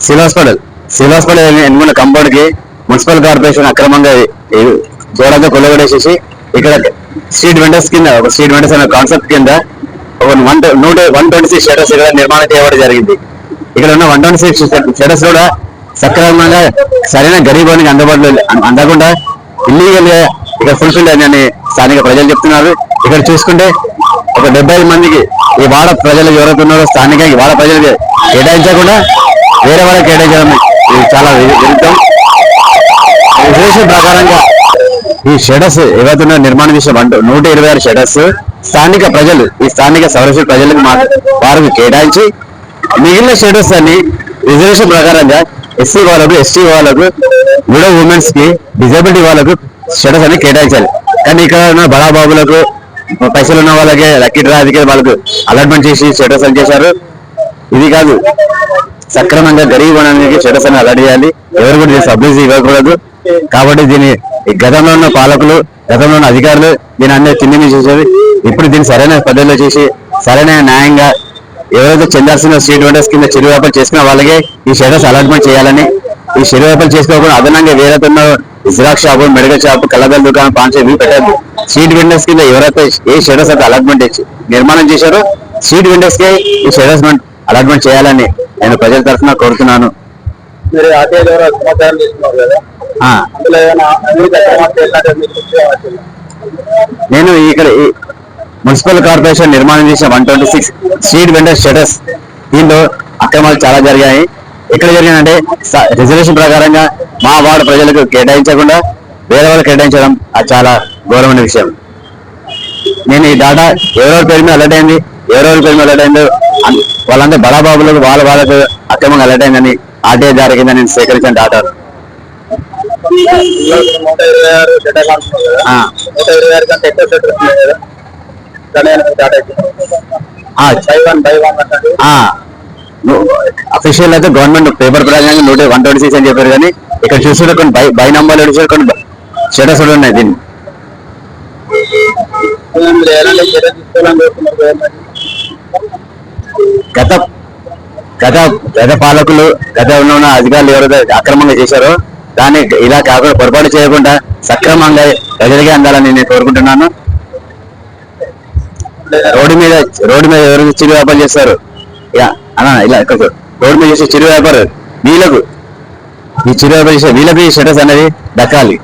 Civil hospital. Civil hospital ఎన్నుకున్న కంపౌండ్కి municipal corporation అక్రమంగా ఈ- కొల్లగొడేసేసి ఇక్కడ స్ట్రీట్ వెండర్స్ కింద ఒక స్ట్రీట్ వెండర్స్ అనే కాన్సెప్ట్ కింద ఒక వన్ నూట వన్ ట్వంటీ సిక్స్ షటర్స్ ఇక్కడ నిర్మాణం చేయడం జరిగింది. ఇక్కడ ఉన్న వన్ ట్వంటీ సిక్స్ షటర్స్ కూడా సక్రమంగా సరైన గరీబానికి అందుబాటులో అందకుండా ఇల్లీగల్గా ఇక్కడ ఫుల్ఫిల్ అని స్థానిక ప్రజలు చెప్తున్నారు. ఇక్కడ చూసుకుంటే ఒక డెబ్బై మందికి ఈ వాడ ప్రజలు ఎవరైతే ఉన్నారో స్థానిక ఈ వాడ ప్రజలకి కేటాయించకుండా వేరే వాళ్ళకి కేటాయించడం ఇది చాలా వి- విరుద్ధం. రిజర్వేషన్ ప్రకారంగా ఈ షెడర్స్ ఏవైతే నిర్మాణం చేసే వంట నూట ఇరవై ఆరు షెడర్స్ స్థానిక ప్రజలు ఈ స్థానిక సౌరశ ప్రజలకు మా వారికి కేటాయించి మిగిలిన షెడర్స్ అన్ని రిజర్వేషన్ ప్రకారంగా ఎస్సీ వాళ్ళకు ఎస్టీ వాళ్ళకు విడో ఉమెన్స్కి డిజబిలిటీ వాళ్ళకు షెడర్స్ అన్ని కేటాయించాలి. కానీ ఇక్కడ ఉన్న బడాబాబులకు పైసలు ఉన్న వాళ్ళకి లక్కీ డ్రా వాళ్ళకు అలాట్మెంట్ చేసి షెడర్స్ అని చేశారు. ఇది కాదు. సక్రమంగా గరీబ్ వనానికి షెడర్స్ అని అలర్ట్ చేయాలి ఎవరు కూడా దీన్ని సబ్సిడీ ఇవ్వకూడదు. కాబట్టి దీని ఈ గతంలో ఉన్న పాలకులు గతంలో ఉన్న అధికారులు దీని అన్ని తిండి చేసేది. ఇప్పుడు దీన్ని సరైన పద్ధతిలో చేసి సరైన న్యాయంగా ఎవరైతే చెందాల్సిన స్ట్రీట్ వెండర్స్ కింద చెరువు వ్యాపారం చేసుకున్న వాళ్ళకే ఈ షెడర్స్ అలాట్మెంట్ చేయాలని. ఈ చెరువు వ్యాపారం చేసుకోకుండా అదనంగా వేరే ఉన్న జిరాక్స్ షాపు మెడికల్ షాపు కళ్ళగల దుకాణం పాన్ ఇవి పెట్టద్దు. స్ట్రీట్ వెండర్స్ కింద ఎవరైతే ఏ షెడర్స్ అయితే అలాట్మెంట్ ఇచ్చి నిర్మాణం చేశారో స్ట్రీట్ వెండర్స్ కే ఈ షెడర్స్ అలాట్మెంట్ చేయాలని. నేను ప్రజల తరఫున కోరుతున్నాను. మీరు ఆర్టీఐ ద్వారా సమాచారం తీసుకున్నారు కదా? ఆ, అందులో. నేను ఇక్కడ మున్సిపల్ కార్పొరేషన్ నిర్మాణం చేసిన one twenty six street vendor shutters దీనిలో అక్రమాలు చాలా జరిగాయి. ఎక్కడ జరిగాయంటే స- రిజర్వేషన్ ప్రకారంగా మా వార్డు ప్రజలకు కేటాయించకుండా వేరే వాళ్ళు కేటాయించడం అది చాలా ఘోరమైన విషయం. నేను ఈ డాటా ఎవరెవరి పేరు మీద అలర్ట్ అయింది ఎవరెవరి పేరు మీద అలర్ట్ అయిందో వాళ్ళందరూ బడాబాబులకు వాళ్ళ వాళ్ళకు అక్రమంగా అలర్ట్ అయిందని ఆర్టీఐ జారీ కింద నేను సేకరించిన డాటా ఇందులో నూట ఇరవై ఆరు షెటర్ అంటున్నారు కదా ఆ. నూట ఇరవై ఆరు కంటే ఎక్కువ షెటర్ ఉన్నాయి కదా దాని ఏమైనా స్టార్ట్ అవుతుంది ఆ, బై వన్ బై వన్ అంటే అఫీషియల్ అయితే గవర్నమెంట్ పేపర్ ప్రకారంగా నూట వన్ ట్వంటీ సిక్స్ అని చెప్పారు కానీ ఇక్కడ చూసుకుంటే కొన్ని బై బై నంబర్లు చూసుకుంటే కొన్ని స్టేటస్ ఉన్నాయి దీన్ని. గత గత గత పాలకులు గత ఉన్న అధికారులు ఎవరైతే అక్రమంగా చేశారో దాన్ని ఇలా కాకుండా పొరపాటు చేయకుండా సక్రమంగా ప్రజలకే అందాలని నేను కోరుకుంటున్నాను. రోడ్డు మీద రోడ్డు మీద ఎవరైతే చిరు వ్యాపారం చేస్తారు యా, అన్న ఇలా రోడ్డు మీద చేసే చిరు వ్యాపారం వీళ్ళకు ఈ చిరు వ్యాపారం చేసే వీళ్ళకి షటర్స్ అనేది దక్కాలి.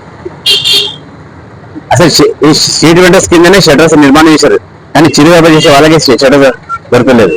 అసలు ఈ స్ట్రీట్ వెండర్స్ కిందనే షటర్స్ నిర్మాణం చేశారు. కానీ చిరు వ్యాపారం చేసే వాళ్ళకి షటర్స్ దొరకలేదు.